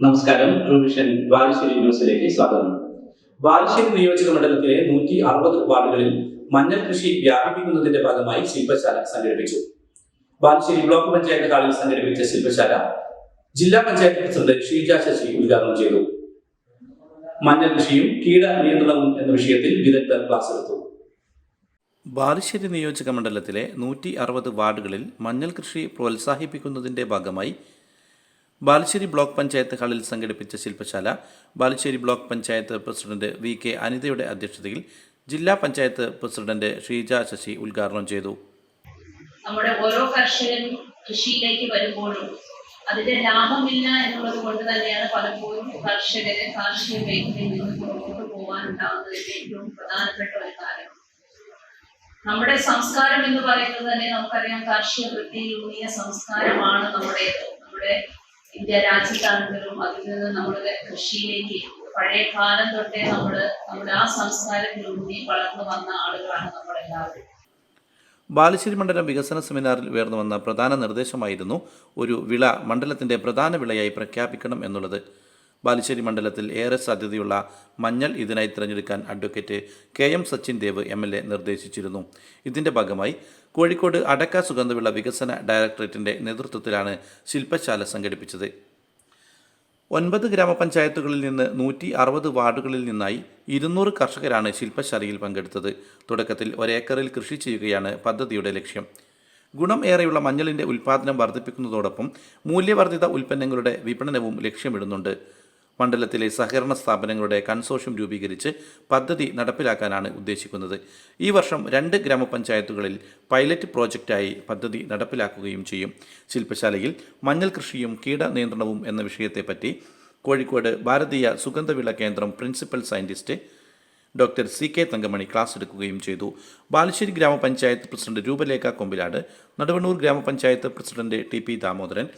നമസ്കാരം. ട്രൂവിഷൻ ബാലുശ്ശേരി ന്യൂസിലേക്ക് സ്വാഗതം. ബാലുശ്ശേരി നിയോജക മണ്ഡലത്തിലെ നൂറ്റി അറുപത് വാർഡുകളിൽ മഞ്ഞൾ കൃഷി വ്യാപിപ്പിക്കുന്നതിന്റെ ഭാഗമായി ശില്പശാല സംഘടിപ്പിച്ചു. ബാലുശ്ശേരി ബ്ലോക്ക് പഞ്ചായത്ത് ഹാളിൽ സംഘടിപ്പിച്ച ശില്പശാല ജില്ലാ പഞ്ചായത്ത് പ്രസിഡന്റ് ഷീജ ശശി ഉദ്ഘാടനം ചെയ്തു. മഞ്ഞൾ കൃഷിയും കീട നിയന്ത്രണവും എന്ന വിഷയത്തിൽ വിദഗ്ധർ ക്ലാസ് എടുത്തു. ബാലുശ്ശേരി നിയോജക മണ്ഡലത്തിലെ നൂറ്റി അറുപത് വാർഡുകളിൽ മഞ്ഞൾ കൃഷി പ്രോത്സാഹിപ്പിക്കുന്നതിന്റെ ഭാഗമായി ബാലുശ്ശേരി ബ്ലോക്ക് പഞ്ചായത്ത് ഹാളിൽ സംഘടിപ്പിച്ച ശില്പശാല Balussery block panchayat president V K അനിതയുടെ അധ്യക്ഷതയിൽ ജില്ലാ പഞ്ചായത്ത് പ്രസിഡന്റ് ഷീജ ശശി ഉദ്ഘാടനം ചെയ്തു. നമ്മുടെ ഓരോ കർഷകനും കൃഷിയിലേക്ക് വരുമ്പോഴും അതിന്റെ ലാഭമില്ല എന്നുള്ളത് കൊണ്ട് തന്നെയാണ് പലപ്പോഴും കർഷകരെ കാർഷിക മേഖലയിൽ നിന്ന് പുറകോട്ട് പോകാനുണ്ടാകുന്നതിന്റെ ഏറ്റവും പ്രധാനപ്പെട്ട ഒരു കാര്യം. നമ്മുടെ സംസ്കാരം എന്ന് പറയുന്നത് തന്നെ നമുക്കറിയാം കാർഷിക വൃത്തിയിലൂന്നിയ സംസ്കാരമാണ് നമ്മുടേത് നമ്മുടെ ഇന്ത്യ രാജ്യത്താണെങ്കിലും അതിൽ നിന്ന് നമ്മുടെ കൃഷിയിലേക്ക് പഴയ കാലം തൊട്ടേ നമ്മൾ നമ്മുടെ ആ സംസ്കാരത്തിലൂന്നി വളർന്നു വന്ന ആളുകളാണ് നമ്മളെല്ലാവരും. ബാലുശ്ശേരി മണ്ഡലം വികസന സെമിനാറിൽ ഉയർന്നു വന്ന പ്രധാന നിർദ്ദേശമായിരുന്നു ഒരു വിള മണ്ഡലത്തിന്റെ പ്രധാന വിളയായി പ്രഖ്യാപിക്കണം എന്നുള്ളത്. ബാലുശ്ശേരി മണ്ഡലത്തിൽ ഏറെ സാധ്യതയുള്ള മഞ്ഞൾ ഇതിനായി തിരഞ്ഞെടുക്കാൻ advocate K M Sachin Dev M L A നിർദ്ദേശിച്ചിരുന്നു. ഇതിന്റെ ഭാഗമായി കോഴിക്കോട് അടക്ക സുഗന്ധവിള വികസന ഡയറക്ടറേറ്റിന്റെ നേതൃത്വത്തിലാണ് ശില്പശാല സംഘടിപ്പിച്ചത്. ഒൻപത് ഗ്രാമപഞ്ചായത്തുകളിൽ നിന്ന് നൂറ്റി അറുപത് വാർഡുകളിൽ നിന്നായി ഇരുന്നൂറ് കർഷകരാണ് ശില്പശാലയിൽ പങ്കെടുത്തത്. തുടക്കത്തിൽ ഒരേക്കറിൽ കൃഷി ചെയ്യുകയാണ് പദ്ധതിയുടെ ലക്ഷ്യം. ഗുണം ഏറെയുള്ള മഞ്ഞളിന്റെ ഉൽപ്പാദനം വർദ്ധിപ്പിക്കുന്നതോടൊപ്പം മൂല്യവർദ്ധിത ഉൽപ്പന്നങ്ങളുടെ വിപണനവും ലക്ഷ്യമിടുന്നുണ്ട്. മണ്ഡലത്തിലെ സഹകരണ സ്ഥാപനങ്ങളുടെ കൺസോഷ്യം രൂപീകരിച്ച് പദ്ധതി നടപ്പിലാക്കാനാണ് ഉദ്ദേശിക്കുന്നത്. ഈ വർഷം രണ്ട് ഗ്രാമപഞ്ചായത്തുകളിൽ പൈലറ്റ് പ്രോജക്റ്റായി പദ്ധതി നടപ്പിലാക്കുകയും ചെയ്യും. ശില്പശാലയിൽ മഞ്ഞൾ കൃഷിയും കീട നിയന്ത്രണവും എന്ന വിഷയത്തെപ്പറ്റി കോഴിക്കോട് ഭാരതീയ സുഗന്ധവിള കേന്ദ്രം principal scientist doctor C K Thankamani class എടുക്കുകയും ചെയ്തു. ബാലുശ്ശേരി ഗ്രാമപഞ്ചായത്ത് പ്രസിഡന്റ് രൂപലേഖ കൊമ്പിലാട് നടുവണ്ണൂർ ഗ്രാമപഞ്ചായത്ത് president T P Damodaran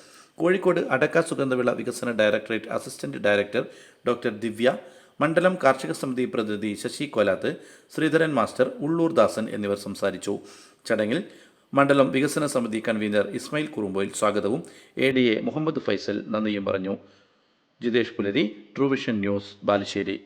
Kozhikode അടക്ക സുഗന്ധവിള വികസന directorate assistant director doctor Divya മണ്ഡലം കാർഷിക സമിതി പ്രതിനിധി ശശി കോലാത്ത് ശ്രീധരൻ മാസ്റ്റർ ഉള്ളൂർ ദാസൻ എന്നിവർ സംസാരിച്ചു. ചടങ്ങിൽ മണ്ഡലം വികസന സമിതി കൺവീനർ ഇസ്മായിൽ കുറുമ്പോയിൽ സ്വാഗതവും. A D A Muhammad Faisal നന്ദിയും പറഞ്ഞു. ജിതേഷ് പുലരി ട്രൂവിഷൻ ന്യൂസ് ബാലുശ്ശേരി.